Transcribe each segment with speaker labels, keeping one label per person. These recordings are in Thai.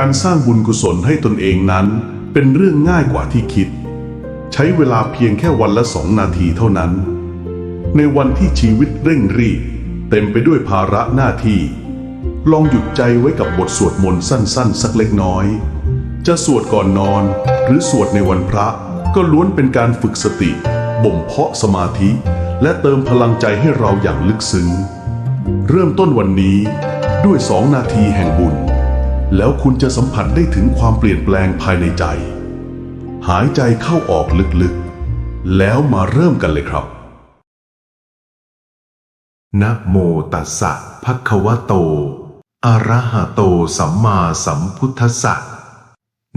Speaker 1: การสร้างบุญกุศลให้ตนเองนั้น เป็นเรื่องง่ายกว่าที่คิด ใช้เวลาเพียงแค่วันละสองนาทีเท่านั้น ในวันที่ชีวิตเร่งรีบ เต็มไปด้วยภาระหน้าที่ ลองหยุดใจไว้กับบทสวดมนต์สั้นๆ สักเล็กน้อย จะสวดก่อนนอน หรือสวดในวันพระก็ล้วนเป็นการฝึกสติบ่มเพาะสมาธิ และเติมพลังใจให้เราอย่างลึกซึ้ง เริ่มต้นวันนี้ด้วยสองนาทีแห่งบุญ แล้วคุณจะสัมผัสได้ถึงความเปลี่ยนแปลงภายในใจ หายใจเข้าออกลึกๆ แล้วมาเริ่มกันเลยครับ
Speaker 2: นะโมตัสสะภะคะวะโต อะระหะโตสัมมาสัมพุทธัสสะ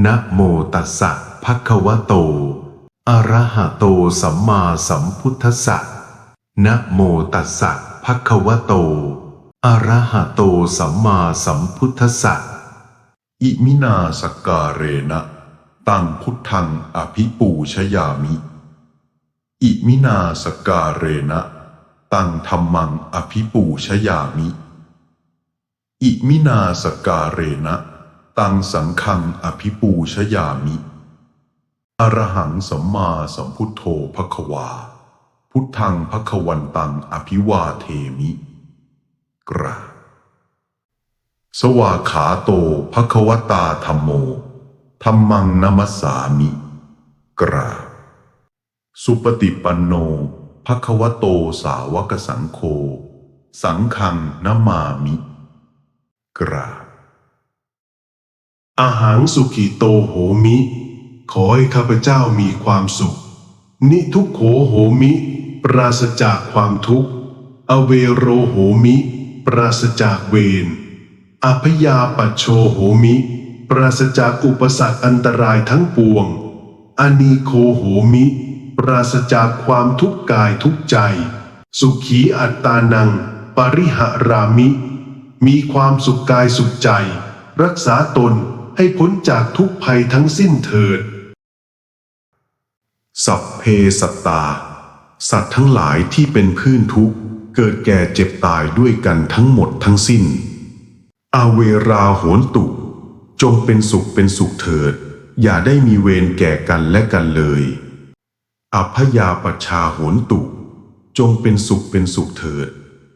Speaker 2: นะโมตัสสะภะคะวะโต อะระหะโตสัมมาสัมพุทธัสสะ นะโมตัสสะภะคะวะโต อะระหะโตสัมมาสัมพุทธัสสะ
Speaker 1: อิมินาสกกาเรนะ ตังพุทธังอภิปูชยามิ อิมินาสกกาเรนะ ตังธรรมังอภิปูชยามิ อิมินาสกกาเรนะ ตังสังฆังอภิปูชยามิ อรหังสัมมาสัมพุทโธภควา พุทธังภควันตังอภิวาเทมิ กราบ สวาขาโตภควตาธรรมโมธรรมังนัมสสามิ กราบสุปฏิปันโนภควโตสาวกสังโฆสังฆังนามามิ กราบอาหารสุขิโตโหมิ ขอให้ข้าพเจ้ามีความสุข นิทุกโขโหมิ ปราศจากความทุกข์ อเวโรโหมิ ปราศจากเวร อพยาปัชโชโหมิ ปราศจากอุปสรรคอันตรายทั้งปวง อนีโคโหมิ ปราศจากความทุกข์กายทุกใจ สุขีอัตตานัง ปริหารามิ มีความสุขกายสุขใจ รักษาตนให้พ้นจากทุกภัยทั้งสิ้นเถิด สัพเพสัตตา สัตว์ทั้งหลายที่เป็นพื้นทุกข์ เกิดแก่เจ็บตายด้วยกันทั้งหมดทั้งสิ้น อาเวราโหนตุ จงเป็นสุขเป็นสุขเถิด อย่าได้มีเวรแก่กันและกันเลยอัพยาปชชาโหนตุ จงเป็นสุขเป็นสุขเถิด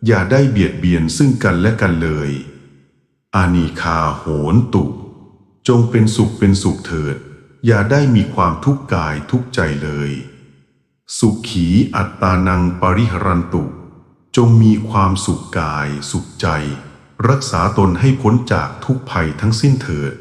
Speaker 1: อย่าได้เบียดเบียนซึ่งกันและกันเลย อานีคาโหนตุ จงเป็นสุขเป็นสุขเถิด อย่าได้มีความทุกข์กายทุกใจเลย สุขีอัตตานังปริหรันตุ จงมีความสุขกายสุขใจ รักษาตนให้พ้นจากทุกภัยทั้งสิ้นเถิด